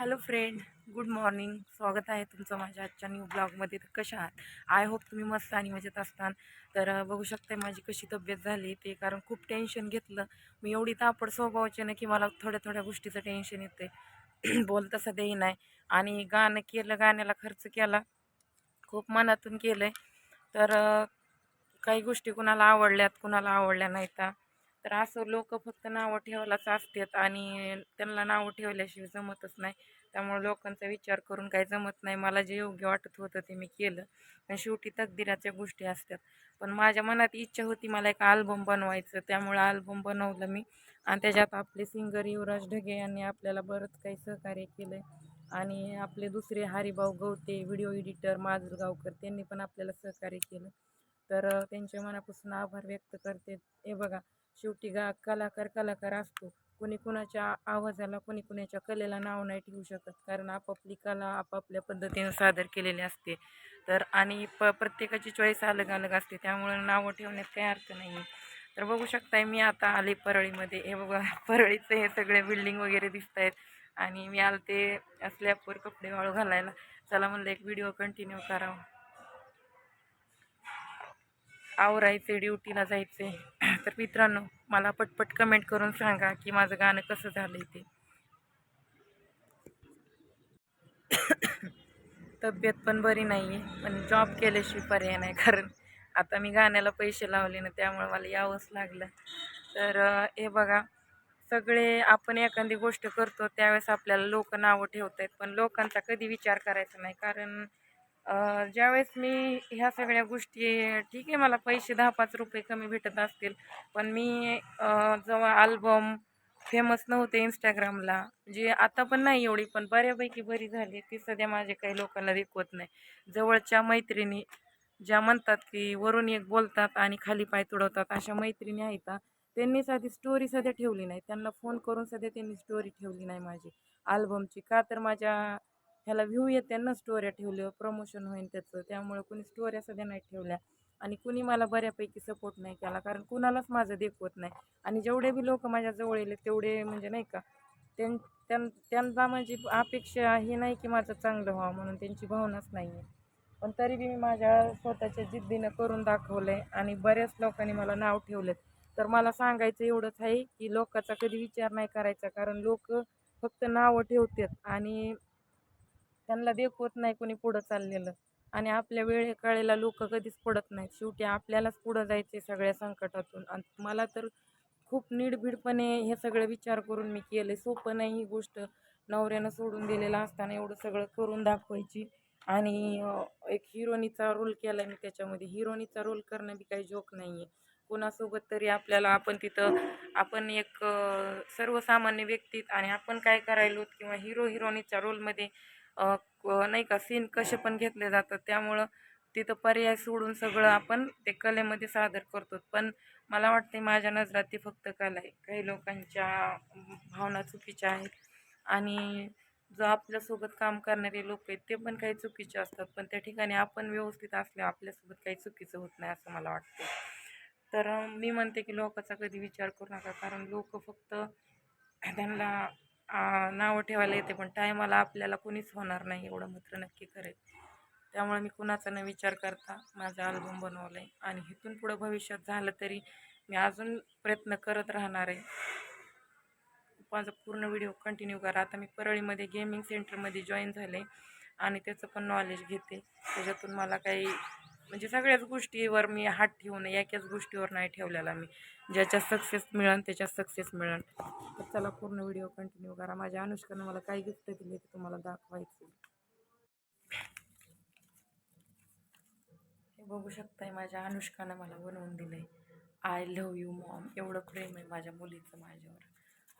Hello friend good morning स्वागत आहे तुमचं माझ्या आजच्या न्यू ब्लॉगमध्ये तर कशा आहात? आय होप तुम्ही मस्त आणि मजेत असतान. तर बघू शकते माझी कशी तब्येत झाली. ते कारण खूप टेन्शन घेतलं. मी एवढी तापड स्वभावाची ना की मला थोड्या थोड्या गोष्टीचं टेन्शन येते बोलता सध्याही नाही आणि गाणं केलं गाण्याला खर्च केला. खूप मनातून केलं आहे तर काही गोष्टी कुणाला आवडल्यात कुणाला आवडल्या नाहीत. तर असं लोक फक्त नावं ठेवायलाच असतात आणि त्यांना नावं ठेवल्याशिवाय जमतच नाही. त्यामुळे लोकांचा विचार करून काही जमत नाही. मला जे योग्य वाटत होतं ते मी केलं. पण शेवटी तकदिराच्या गोष्टी असतात. पण माझ्या मनात इच्छा होती मला एक आल्बम बनवायचं. त्यामुळे अल्बम बनवलं मी. आणि त्याच्यात आपले सिंगर युवराज ढगे यांनी आपल्याला बरंच काही सहकार्य केलं आहे आणि आपले दुसरे हरिभाऊ गवते व्हिडिओ एडिटर माजलगावकर त्यांनी पण आपल्याला सहकार्य केलं. तर त्यांच्या मनापासून आभार व्यक्त करते. हे बघा शेवटी गा कलाकार कलाकार असतो. कोणी कुणाच्या आवाजाला कोणी कुणाच्या कलेला नाव नाही ठेवू शकत. कारण आपापली कला आपापल्या पद्धतीनं सादर केलेली असते. तर आणि प प्रत्येकाची चॉईस अलग अलग असते. त्यामुळे नावं ठेवण्यात काही अर्थ नाही आहे तर बघू शकताय मी आता आले परळीमध्ये. हे बघा परळीचं हे सगळे बिल्डिंग वगैरे दिसत आहेत आणि मी आले ते स्लॅबवर कपडे वाळू घालायला. चला म्हणलं एक व्हिडिओ कंटिन्यू करावा. आवरायचे ड्युटीला जायचे तर मित्रांनो मला पटपट कमेंट करून सांगा की माझं गाणं कसं झालं ते. तब्येत पण बरी नाही आहे पण जॉब केल्याशिवाय पर्याय नाही कारण आता मी गाण्याला पैसे लावले ना त्यामुळे मला यावंच लागलं. तर हे बघा सगळे आपण एखादी गोष्ट करतो त्यावेळेस आपल्याला लोक नावं ठेवत आहेत पण लोकांचा कधी विचार करायचा नाही कारण ज्यावेळेस मी ह्या सगळ्या गोष्टी ठीक आहे मला पैसे दहा पाच रुपये कमी भेटत असतील पण मी जेव्हा आल्बम फेमस नव्हते इंस्टाग्रामला जे म्हणजे आता पण नाही एवढी पण बऱ्यापैकी बरी झाली ती सध्या माझे काही लोकांना दिकवत नाही. जवळच्या मैत्रिणी ज्या म्हणतात की वरून एक बोलतात आणि खाली पाय तुडवतात अशा मैत्रिणी आहेत त्यांनी साधी स्टोरी सध्या ठेवली नाही. त्यांना फोन करून सध्या त्यांनी स्टोरी ठेवली नाही माझी. आल्बमची का तर माझ्या ह्याला व्ह्यू येते ना स्टोऱ्या ठेवल्यावर प्रमोशन होईल त्याचं. त्यामुळे कुणी स्टोऱ्या सध्या नाही ठेवल्या. आणि कुणी मला बऱ्यापैकी सपोर्ट नाही केला कारण कुणालाच माझं देखवत नाही. आणि जेवढे बी लोक माझ्या जवळ येले तेवढे म्हणजे नाही का त्यां त्यां त्यांना माझी अपेक्षा ही नाही की माझं चांगलं व्हावं म्हणून त्यांची भावनाच नाही आहे पण तरी बी मी माझ्या स्वतःच्या जिद्दीनं करून दाखवलं आहे आणि बऱ्याच लोकांनी मला नाव ठेवलं तर मला सांगायचं एवढंच आहे की लोकांचा कधी विचार नाही करायचा कारण लोक फक्त नावं ठेवतात आणि त्यांना देखवत नाही कोणी पुढं चाललेलं. आणि आपल्या वेळे काळेला लोक कधीच पडत नाहीत. शेवटी आपल्यालाच पुढं जायचे सगळ्या संकटातून. आणि मला तर खूप नीडभीडपणे हे सगळं विचार करून मी केलं सोपं नाही ही गोष्ट. नवऱ्यानं सोडून दिलेलं असताना एवढं सगळं करून दाखवायची. आणि एक हिरोनीचा रोल केला मी त्याच्यामध्ये. हिरोनीचा रोल करणं बी काही जोक नाही आहे कोणासोबत तरी आपल्याला आपण तिथं आपण एक सर्वसामान्य व्यक्तीत आणि आपण काय करायलो किंवा हिरो हिरोनीच्या रोलमध्ये नाही का सीन कसे पण घेतले जातात. त्यामुळं तिथं पर्याय सोडून सगळं आपण ते कलेमध्ये सादर करतो. पण मला वाटते माझ्या नजरात ती फक्त कला आहे. काही लोकांच्या भावना चुकीच्या आहेत. आणि जो आपल्यासोबत काम करणारे लोक आहेत ते पण काही चुकीचे असतात. पण त्या ठिकाणी आपण व्यवस्थित असल्या आपल्यासोबत काही चुकीचं होत नाही असं मला वाटतं तर मी म्हणते की लोकांचा कधी विचार करू नका. कारण लोक फक्त त्यांना नावं ठेवायला येते पण टायमाला आपल्याला कोणीच होणार नाही एवढं मात्र नक्की करेल त्यामुळे मी कुणाचा न विचार करता माझा अल्बम बनवला आहे आणि इथून पुढं भविष्यात झालं तरी मी अजून प्रयत्न करत राहणार आहे. माझा पूर्ण व्हिडिओ कंटिन्यू करा. आता मी परळीमध्ये गेमिंग सेंटरमध्ये जॉईन झाले आणि त्याचं पण नॉलेज घेते. त्याच्यातून मला काही म्हणजे सगळ्याच गोष्टीवर मी हात ठेवून एकाच गोष्टीवर नाही ठेवलेला मी. ज्याच्यात सक्सेस मिळेल त्याच्यात सक्सेस मिळेल तर चला पूर्ण व्हिडिओ कंटिन्यू करा. माझ्या अनुष्कानं मला काय गिफ्ट दिले ते तुम्हाला दाखवायचं. हे बघू शकताय माझ्या अनुष्कानं मला बनवून दिलंय. आय लव्ह यू मॉम एवढं प्रेम आहे माझ्या मुलीचं माझ्यावर.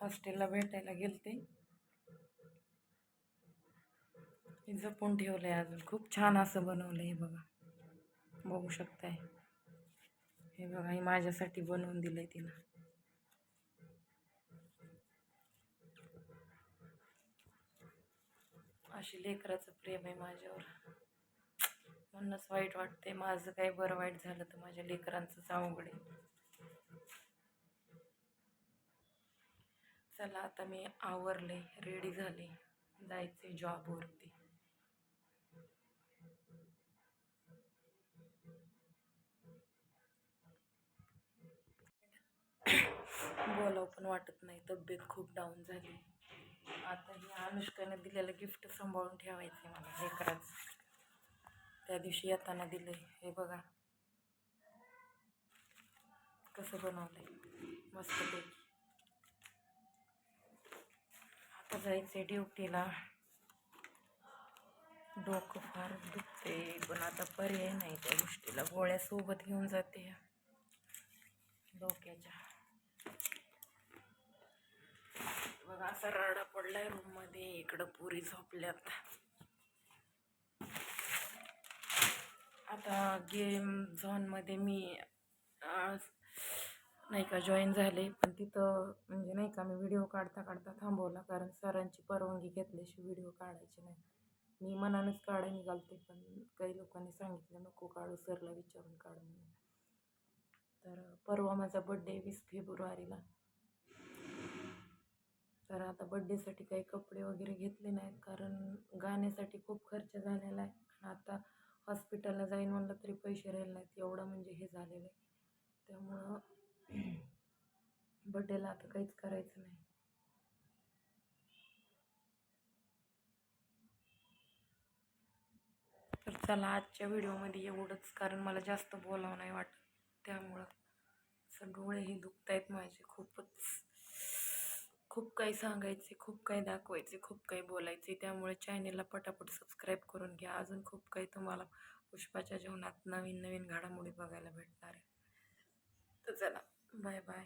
हॉस्टेलला भेटायला गेलते. मी जपून ठेवलंय अजून. खूप छान असं बनवलं हे बघा. बघू शकताय. हे बघा हे माझ्यासाठी बनवून दिलंय तिनं. अशी लेकराचं प्रेम आहे माझ्यावर. म्हणूनच वाईट वाटते माझं काही बरं वाईट झालं तर माझ्या लेकरांचंच अवघड आहे. चला आता मी आवरले रेडी झाले. जायचे जॉबवरती बोलावं पण वाटत नाही. तब्येत खूप डाऊन झाली. आता ही अनुष्काने दिलेलं गिफ्ट सांभाळून ठेवायचं आहे मला लेकराच त्या दिवशी येताना दिलं हे बघा. कसं बनवलंय. मस्तपैकी आता जायचंय ड्युटीला. डोकं फार दुखते पण आता पर्याय नाही त्या गोष्टीला. गोळ्या सोबत घेऊन जाते. डोक्याच्या बघा असा राडा पडलाय रूममध्ये इकडं पुरी झोपल्यात. आता गेम झोनमध्ये मी नाही का जॉईन झाले. पण तिथं म्हणजे नाही का मी व्हिडिओ काढता काढता थांबवला. कारण सरांची परवानगी घेतल्याशिवाय व्हिडिओ काढायचे नाही. मी मनानेच काढा निघालते पण काही लोकांनी सांगितलं नको काढू सरला विचारून काढू म्हणून. तर परवा माझा बड्डे वीस फेब्रुवारीला. तर आता बड्डेसाठी काही कपडे वगैरे घेतले नाहीत कारण गाण्यासाठी खूप खर्च झालेला आहे. आणि आता हॉस्पिटलला जाईन म्हणलं तरी पैसे राहिले नाहीत एवढं म्हणजे हे झालेलं आहे. त्यामुळं बड्डेला आता काहीच करायचं नाही. तर चला आजच्या व्हिडिओमध्ये एवढंच कारण मला जास्त बोलावं नाही वाटत. त्यामुळं असं डोळेही दुखत आहेत माझे खूपच. खूप काही सांगायचे खूप काही दाखवायचे खूप काही बोलायचे. त्यामुळे चॅनेलला पटापट सबस्क्राईब करून घ्या. अजून खूप काही तुम्हाला पुष्पाच्या जीवनात नवीन नवीन घडामोडी बघायला भेटणार आहे. तर चला बाय बाय